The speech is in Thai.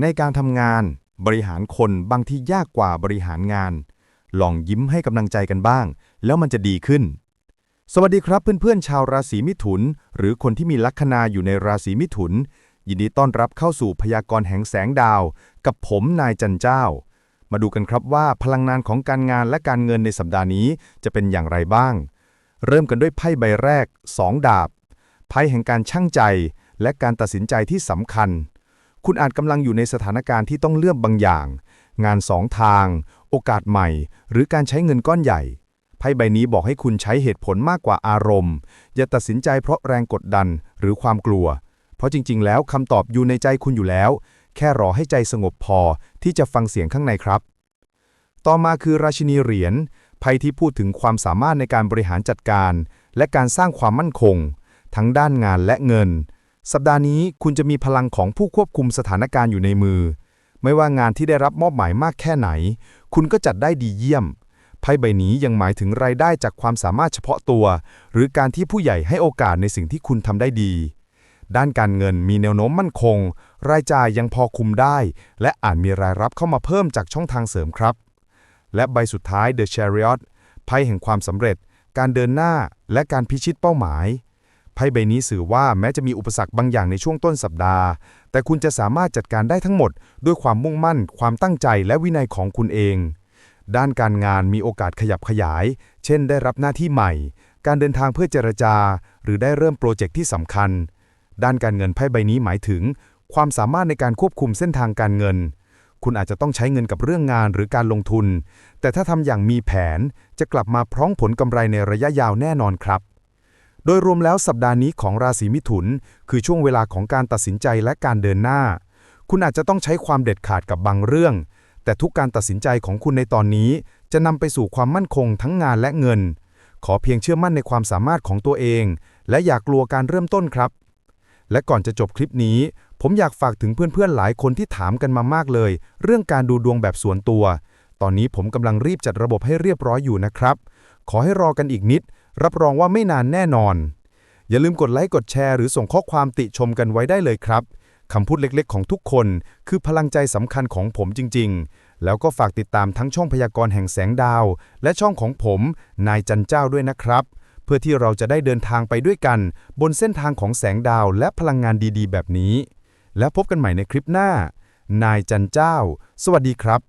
ในการทำงาน บริหารคนบางที่ยากกว่าบริหารงาน ลองยิ้มให้กำลังใจกันบ้าง แล้วมันจะดีขึ้น สวัสดีครับเพื่อนๆ ชาวราศีมิถุน หรือคนที่มีลัคนาอยู่ในราศีมิถุน ยินดีต้อนรับเข้าสู่พยากรณ์แห่งแสงดาว กับผมนายจันเจ้า มาดูกันครับว่าพลังงานของการงานและการเงินในสัปดาห์นี้จะเป็นอย่างไรบ้าง เริ่มกันด้วยไพ่ใบแรก 2 ดาบไพ่แห่งการช่างใจและการตัดสินใจที่สำคัญ คุณอาจกำลังอยู่ในสถานการณ์ที่ต้องเลือกบางอย่าง งานสองทาง โอกาสใหม่ หรือการใช้เงินก้อนใหญ่ไพ่ใบนี้บอกให้คุณใช้เหตุผลมากกว่าอารมณ์ อย่าตัดสินใจเพราะแรงกดดันหรือความกลัว เพราะจริง ๆ แล้วคำตอบอยู่ในใจคุณอยู่แล้ว แค่รอให้ใจสงบพอที่จะฟังเสียงข้างในครับ ต่อมาคือราชินีเหรียญไพ่ที่พูดถึงความสามารถในการบริหารจัดการ และการสร้างความมั่นคง ทั้งด้านงานและเงิน สัปดาห์นี้คุณจะมีพลังของผู้ควบคุมสถานการณ์อยู่ในมือ ไม่ว่างานที่ได้รับมอบหมายมากแค่ไหน คุณก็จัดได้ดีเยี่ยม ไพ่ใบนี้ยังหมายถึงรายได้จากความสามารถเฉพาะตัว หรือการที่ผู้ใหญ่ให้โอกาสในสิ่งที่คุณทำได้ดี ด้านการเงินมีแนวโน้มมั่นคง รายจ่ายยังพอคุมได้ และอาจมีรายรับเข้ามาเพิ่มจากช่องทางเสริมครับ และใบสุดท้าย The Chariot ไพ่แห่งความสำเร็จ การเดินหน้าและการพิชิตเป้าหมาย ไพ่ใบนี้สื่อว่าแม้จะมีอุปสรรคบางอย่างในช่วงต้นสัปดาห์ แต่คุณจะสามารถจัดการได้ทั้งหมด ด้วยความมุ่งมั่น ความตั้งใจและวินัยของคุณเอง ด้านการงานมีโอกาสขยับขยาย เช่น ได้รับหน้าที่ใหม่ การเดินทางเพื่อเจรจา หรือได้เริ่มโปรเจกต์ที่สำคัญ ด้านการเงินไพ่ใบนี้หมายถึง ความสามารถในการควบคุมเส้นทางการเงิน คุณอาจจะต้องใช้เงินกับเรื่องงานหรือการลงทุน แต่ถ้าทำอย่างมีแผนจะกลับมาพร้องผลกำไรในระยะยาวแน่นอนครับ โดยรวมแล้วสัปดาห์นี้ของราศีมิถุน คือช่วงเวลาของการตัดสินใจและการเดินหน้า คุณอาจจะต้องใช้ความเด็ดขาดกับบางเรื่อง แต่ทุกการตัดสินใจของคุณในตอนนี้ จะนำไปสู่ความมั่นคงทั้งงานและเงิน ขอเพียงเชื่อมั่นในความสามารถของตัวเอง และอย่ากลัวการเริ่มต้นครับ และก่อนจะจบคลิปนี้ ผมอยากฝากถึงเพื่อนๆหลายคนที่ถามกันมามากเลย เรื่องการดูดวงแบบส่วนตัว ตอนนี้ผมกำลังรีบจัดระบบให้เรียบร้อยอยู่นะครับ ขอให้รอกันอีกนิด รับรองว่าไม่นานแน่นอน อย่าลืมกดไลค์กดแชร์หรือส่งข้อความติชมกันไว้ได้เลยครับคำพูดเล็กๆ ของทุกคน คือพลังใจสำคัญของผมจริง ๆ แล้วก็ฝากติดตามทั้งช่องพยากรณ์แห่งแสงดาว และช่องของผม นายจันเจ้าด้วยนะครับ เพื่อที่เราจะได้เดินทางไปด้วยกัน บนเส้นทางของแสงดาวและพลังงานดีๆ แบบนี้ แล้วพบกันใหม่ในคลิปหน้า นายจันเจ้า สวัสดีครับ